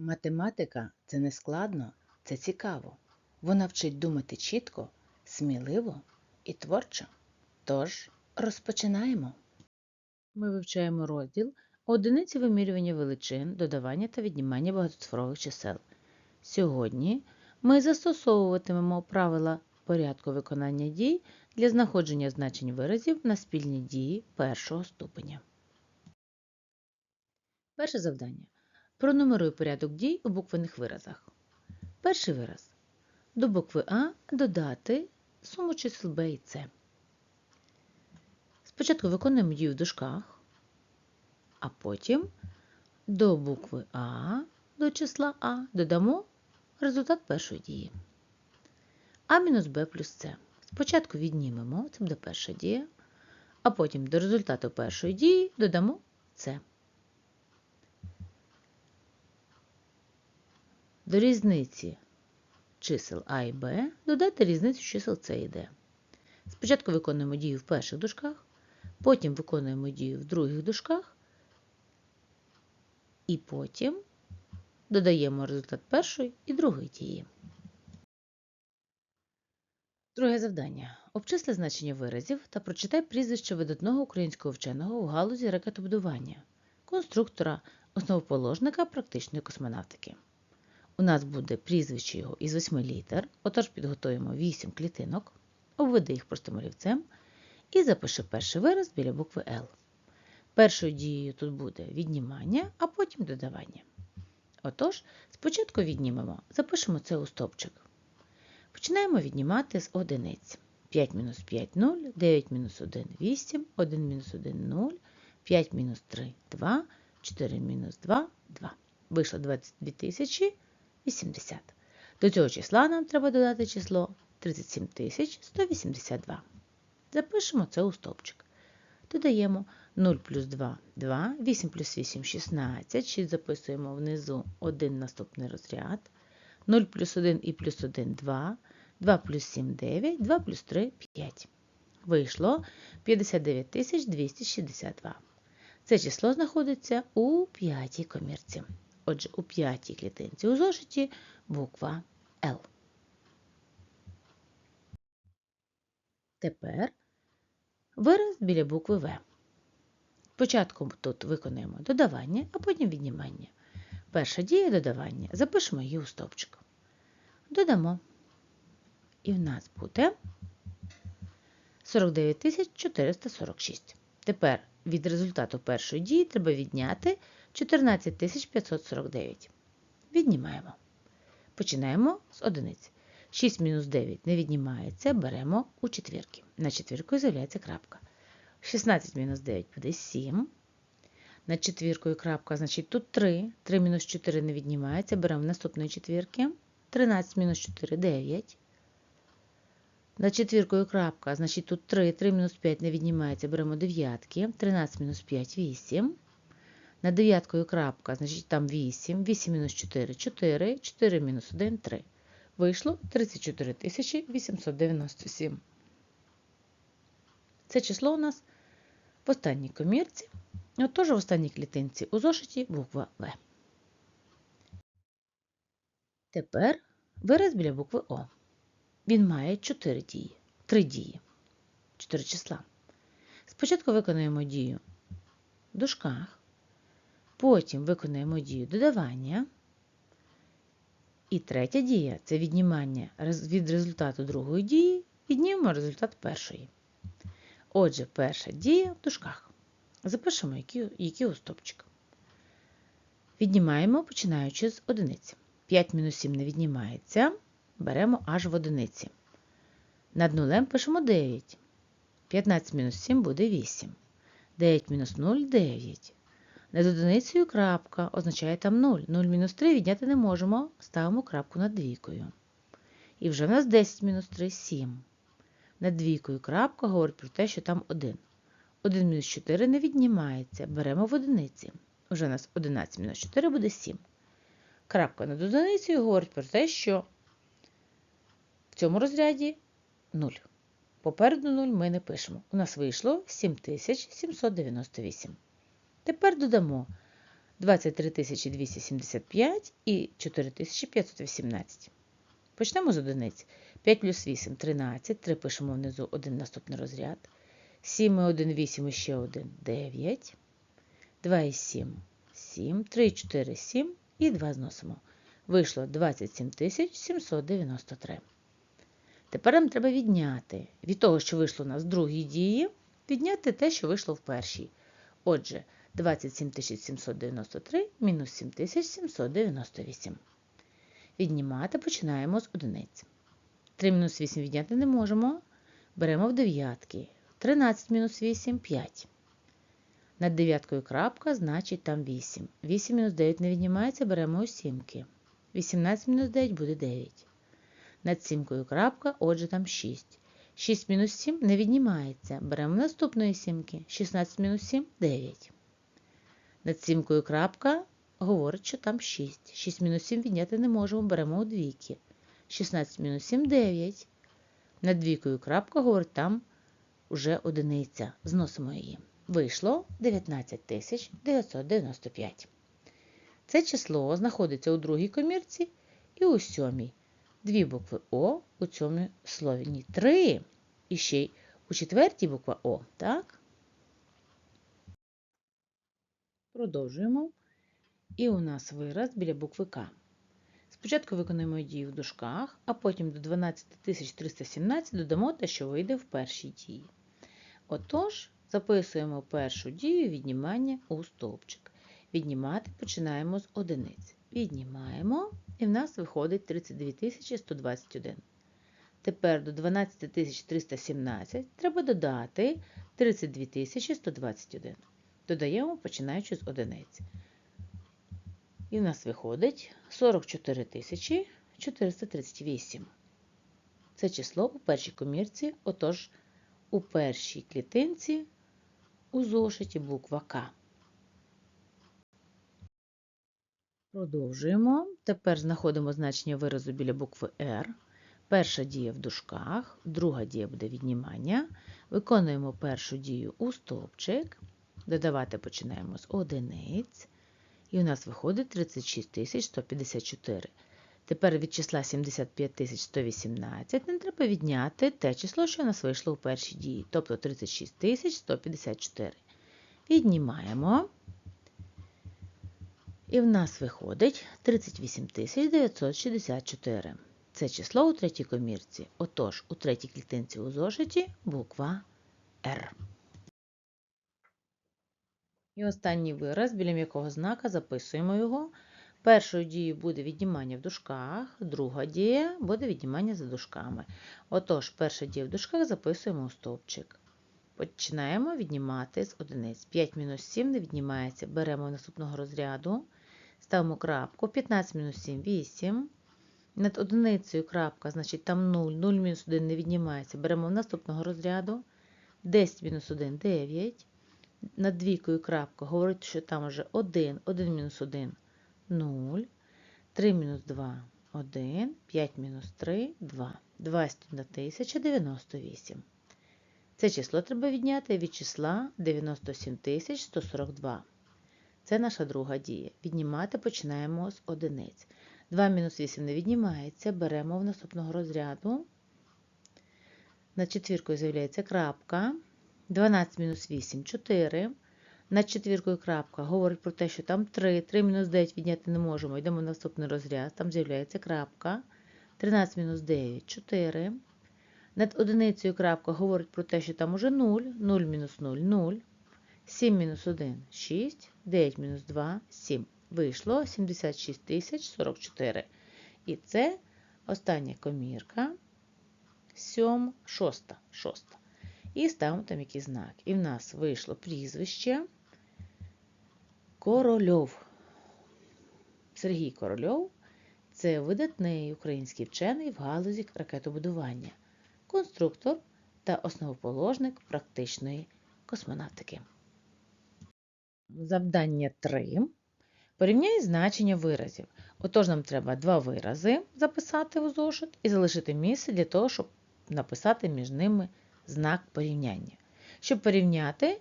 Математика це не складно, це цікаво. Вона вчить думати чітко, сміливо і творчо. Тож розпочинаємо. Ми вивчаємо розділ одиниці вимірювання величин, додавання та віднімання багатоцифрових чисел. Сьогодні ми застосовуватимемо правила порядку виконання дій для знаходження значень виразів на спільні дії першого ступеня. Перше завдання. Пронумеруй порядок дій у буквених виразах. Перший вираз. До букви А додати суму чисел Б і С. Спочатку виконуємо дію в дужках, а потім до букви А до числа А додамо результат першої дії. А мінус Б плюс С. Спочатку віднімемо, це буде перша дія, а потім до результату першої дії додамо С. До різниці чисел А і Б додати різницю чисел С і Д. Спочатку виконуємо дію в перших дужках, потім виконуємо дію в других дужках, і потім додаємо результат першої і другої дії. Друге завдання. Обчисли значення виразів та прочитай прізвище видатного українського вченого в галузі ракетобудування, конструктора, основоположника практичної космонавтики. У нас буде прізвище його із восьми літер, отож підготуємо 8 клітинок, обведи їх простим олівцем і запиши перший вираз біля букви Л. Першою дією тут буде віднімання, а потім додавання. Отож, спочатку віднімемо, запишемо це у стовпчик. Починаємо віднімати з одиниць. 5 мінус 5 0, 9 мінус 1 8, 1 мінус 1 0, 5 мінус 3 2, 4 мінус 2 2. Вийшло 22 тисячі 80. До цього числа нам треба додати число 37 182. Запишемо це у стовпчик. Додаємо 0 плюс 2 2, 8 плюс 8 16, 6 записуємо внизу один наступний розряд. 0 плюс 1 і плюс 1 2, 2 плюс 7 9, 2 плюс 3 5. Вийшло 59 262. Це число знаходиться у п'ятій комірці. Отже, у п'ятій клітинці у зошиті буква Л. Тепер вираз біля букви В. Спочатку тут виконуємо додавання, а потім віднімання. Перша дія додавання. Запишемо її у стовпчик. Додамо. І в нас буде 49 446. Тепер від результату першої дії треба відняти 14 549. Віднімаємо. Починаємо з одиниць. 6 мінус 9 не віднімається, беремо у четвірки. На четвіркою з'являється крапка. 16 мінус 9 буде 7. Над четвіркою крапка, значить тут 3. 3 мінус 4 не віднімається, беремо наступної четвірки. 13 мінус 4 9. Над четвіркою крапка, значить тут 3. 3 мінус 5 не віднімається, беремо дев'ятки. 13 мінус 5 8. Над дев'яткою крапка, значить там 8. 8 мінус 4 4. 4 мінус 1 3. Вийшло 34 897. Це число у нас в останній комірці, отож в останній клітинці у зошиті буква В. Тепер вираз біля букви О. Він має 4 дії, 3 дії, 4 числа. Спочатку виконуємо дію в дужках, потім виконуємо дію додавання. І третя дія це віднімання від результату другої дії, віднімемо результат першої. Отже, перша дія в дужках. Запишемо, які у стопчик. Віднімаємо, починаючи з одиниці. 5 мінус 7 не віднімається, беремо аж в одиниці. Над нулем пишемо 9. 15 мінус 7 буде 8. 9 мінус 0 9. Над одиницею крапка означає там 0. 0 мінус 3 відняти не можемо, ставимо крапку над двійкою. І вже в нас 10 мінус 3 7. Над двійкою крапка говорить про те, що там 1. 1 мінус 4 не віднімається. Беремо в одиниці. Уже у нас 11 мінус 4 буде 7. Крапка над одиницею говорить про те, що в цьому розряді 0. Попереду 0 ми не пишемо. У нас вийшло 7798. Тепер додамо 23 275 і 4518. Почнемо з одиниць. 5 плюс 8 13. 3 пишемо внизу один наступний розряд. 7 і 1 8 і ще 1 9. 2 і 7 7. 3 4 7 і 2 зносимо. Вийшло 27 793. Тепер нам треба відняти від того, що вийшло у нас в другій дії, відняти те, що вийшло в першій. Отже, 27 793 мінус 7798. Віднімати починаємо з одиниць. 3 мінус 8 відняти не можемо. Беремо в дев'ятки. 13 мінус 8 5. Над дев'яткою крапка, значить там 8. 8 мінус 9 не віднімається, беремо у сімки. 18 мінус 9 буде 9. Над сімкою крапка, отже, там 6. 6 мінус 7 не віднімається. Беремо наступної сімки. 16 мінус 7 9. Над сімкою крапка говорить, що там 6. 6 мінус 7 відняти не можемо, беремо у двійки. 16 мінус 7 9. Над двійкою крапка говорить, там вже одиниця. Зносимо її. Вийшло 19 995. Це число знаходиться у другій комірці і у сьомій. Дві букви О у цьому слові. Ні, три. І ще й у четвертій буква О, так? Продовжуємо. І у нас вираз біля букви К. Спочатку виконуємо дію в дужках, а потім до 12317 додамо те, що вийде в першій дії. Отож, записуємо першу дію віднімання у стовпчик. Віднімати починаємо з одиниць. Віднімаємо, і в нас виходить 32 121. Тепер до 12 317 треба додати 32 121. Додаємо, починаючи з одиниць. І в нас виходить 44 438. Це число у першій комірці, отож, у першій клітинці у зошиті буква К. Продовжуємо. Тепер знаходимо значення виразу біля букви R. Перша дія в дужках, друга дія буде віднімання. Виконуємо першу дію у стовпчик. Додавати починаємо з одиниць. І у нас виходить 36 154. Тепер від числа 75 118 нам треба відняти те число, що у нас вийшло у першій дії, тобто 36 154. Віднімаємо. І в нас виходить 38 964. Це число у третій комірці. Отож, у третій клітинці у зошиті буква R. І останній вираз, біля м'якого знака, записуємо його. Першою дією буде віднімання в дужках, друга дія буде віднімання за дужками. Отож, перша дія в дужках записуємо у стовпчик. Починаємо віднімати з одиниць. 5 мінус 7 не віднімається. Беремо наступного розряду, ставимо крапку. 15 мінус 7 8. Над одиницею крапка, значить там 0, 0 мінус 1 не віднімається. Беремо наступного розряду. 10 мінус 1 9. Над двійкою крапка говорить, що там вже 1, 1 мінус 1 0. 3 мінус 2 1, 5 мінус 3 2. 21 1098. Це число треба відняти від числа 97 142. Це наша друга дія. Віднімати починаємо з одиниць. 2 мінус 8 не віднімається, беремо в наступного розряду. Над четвіркою з'являється крапка. 12 мінус 8 4. Над четвіркою крапка говорить про те, що там 3. 3 мінус 9 відняти не можемо. Йдемо в наступний розряд, там з'являється крапка. 13 мінус 9 4. Над одиницею крапка говорить про те, що там уже 0. 0 мінус 0 0. 7 мінус 1 6. 9 мінус 2 7. Вийшло 76 тисяч 44. І це остання комірка. 7, 6, 6. І ставимо там якийсь знак. І в нас вийшло прізвище Корольов. Сергій Корольов це видатний український вчений в галузі ракетобудування, конструктор та основоположник практичної космонавтики. Завдання 3. Порівняй значення виразів. Отож, нам треба два вирази записати у зошит і залишити місце для того, щоб написати між ними знак порівняння. Щоб порівняти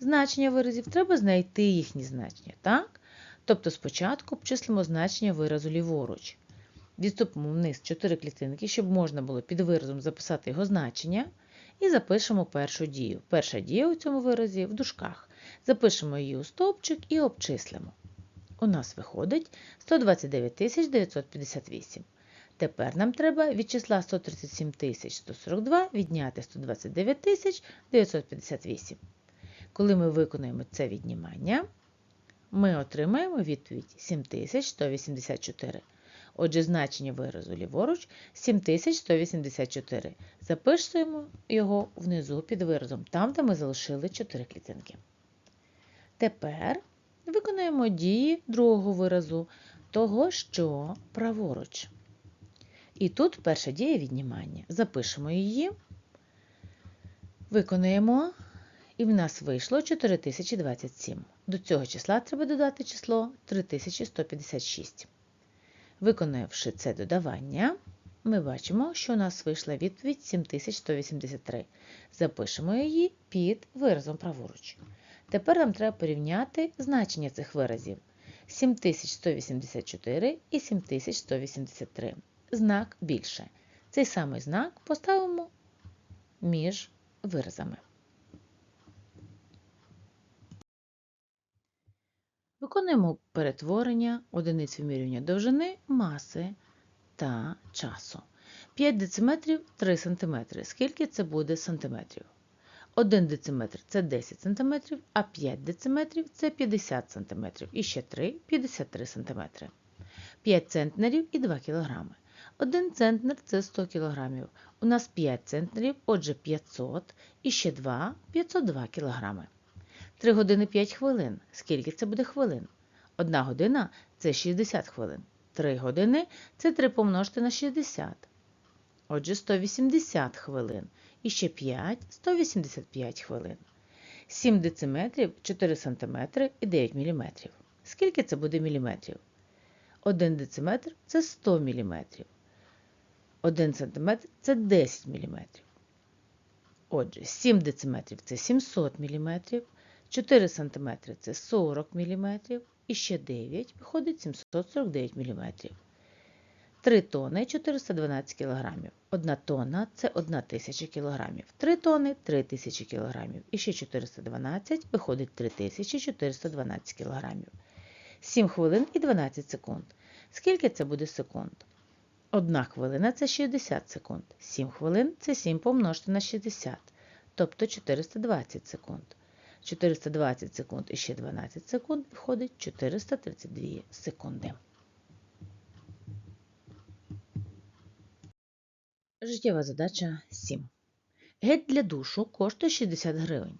значення виразів, треба знайти їхні значення. так? Тобто спочатку обчислимо значення виразу ліворуч. Відступимо вниз 4 клітинки, щоб можна було під виразом записати його значення. І запишемо першу дію. Перша дія у цьому виразі в дужках. Запишемо її у стовпчик і обчислимо. У нас виходить 129 958. Тепер нам треба від числа 137 142 відняти 129 958. Коли ми виконуємо це віднімання, ми отримаємо відповідь 7184. Отже, значення виразу ліворуч 7184. Запишемо його внизу під виразом, там, де ми залишили 4 клітинки. Тепер виконуємо дії другого виразу, того, що праворуч. І тут перша дія віднімання. Запишемо її, виконуємо, і в нас вийшло 4027. До цього числа треба додати число 3156. Виконавши це додавання, ми бачимо, що у нас вийшла відповідь 7183. Запишемо її під виразом праворуч. Тепер нам треба порівняти значення цих виразів 7184 і 7183. Знак більше. Цей самий знак поставимо між виразами. Виконуємо перетворення одиниць вимірювання довжини, маси та часу. 5 дециметрів 3 см. Скільки це буде сантиметрів? 1 дециметр це 10 см, а 5 дециметрів це 50 см. І ще 3 – 53 см. 5 центнерів і 2 кг. 1 центнер це 100 кг. У нас 5 центнерів, отже 500, і ще 2 – 502 кг. 3 години 5 хвилин. Скільки це буде хвилин? 1 година це 60 хвилин. 3 години це 3 помножити на 60. Отже, 180 хвилин. І ще 5 – 185 хвилин. 7 дециметрів, 4 см і 9 мм. Скільки це буде міліметрів? 1 дециметр це 100 мм. 1 см це 10 мм. Отже, 7 дециметрів це 700 мм. 4 см це 40 мм, і ще 9 виходить 749 мм. 3 тони 412 кг. 1 тонна це 1 тисяча кг. 3 тони 3000 кг. І ще 412 виходить 3412 кг. 7 хвилин і 12 секунд. Скільки це буде секунд? 1 хвилина це 60 секунд. 7 хвилин це 7 помножити на 60, тобто 420 секунд. 420 секунд і ще 12 секунд виходить 432 секунди. Життєва задача 7. Гель для душу коштує 60 гривень,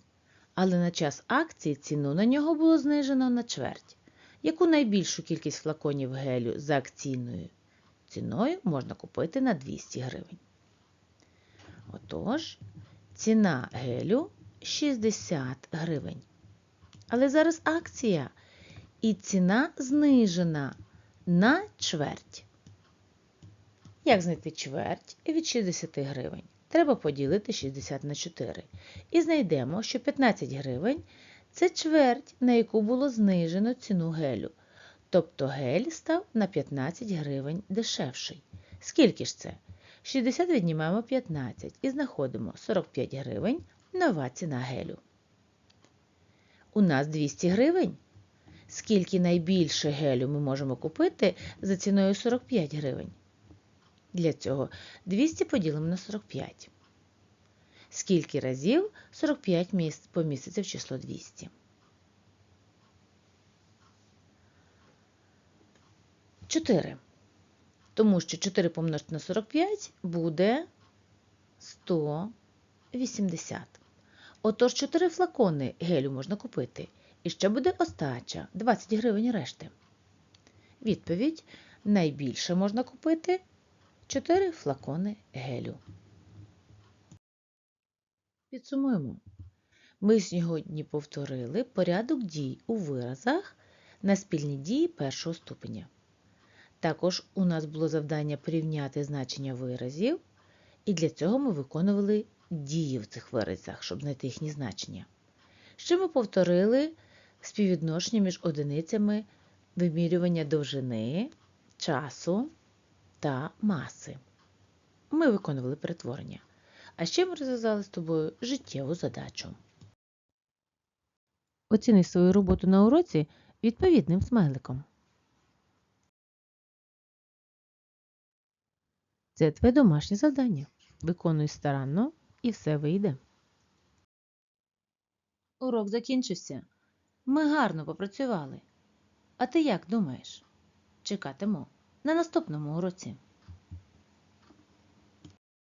але на час акції ціну на нього було знижено на чверть. Яку найбільшу кількість флаконів гелю за акційною ціною можна купити на 200 гривень? Отож, ціна гелю 60 гривень. Але зараз акція і ціна знижена на чверть. Як знайти чверть від 60 гривень? Треба поділити 60 на 4. І знайдемо, що 15 гривень це чверть, на яку було знижено ціну гелю. Тобто гель став на 15 гривень дешевший. Скільки ж це? 60 віднімаємо 15 і знаходимо 45 гривень нова ціна гелю. У нас 200 гривень. Скільки найбільше гелю ми можемо купити за ціною 45 гривень? Для цього 200 поділимо на 45. Скільки разів 45 місць поміститься в число 200? 4. Тому що 4 помножити на 45 буде 180. Отож, 4 флакони гелю можна купити. І ще буде остача 20 гривень решти. Відповідь: найбільше можна купити 4 флакони гелю. Підсумуємо. Ми сьогодні повторили порядок дій у виразах на спільні дії першого ступеня. Також у нас було завдання порівняти значення виразів, і для цього ми виконували дії в цих виразах, щоб знайти їхні значення. Ще ми повторили співвідношення між одиницями вимірювання довжини, часу та маси. Ми виконували перетворення. А ще ми розв'язали з тобою життєву задачу. Оціни свою роботу на уроці відповідним смайликом. Це твоє домашнє завдання. Виконуй старанно і все вийде. Урок закінчився. Ми гарно попрацювали. А ти як думаєш? Чекатиму на наступному уроці.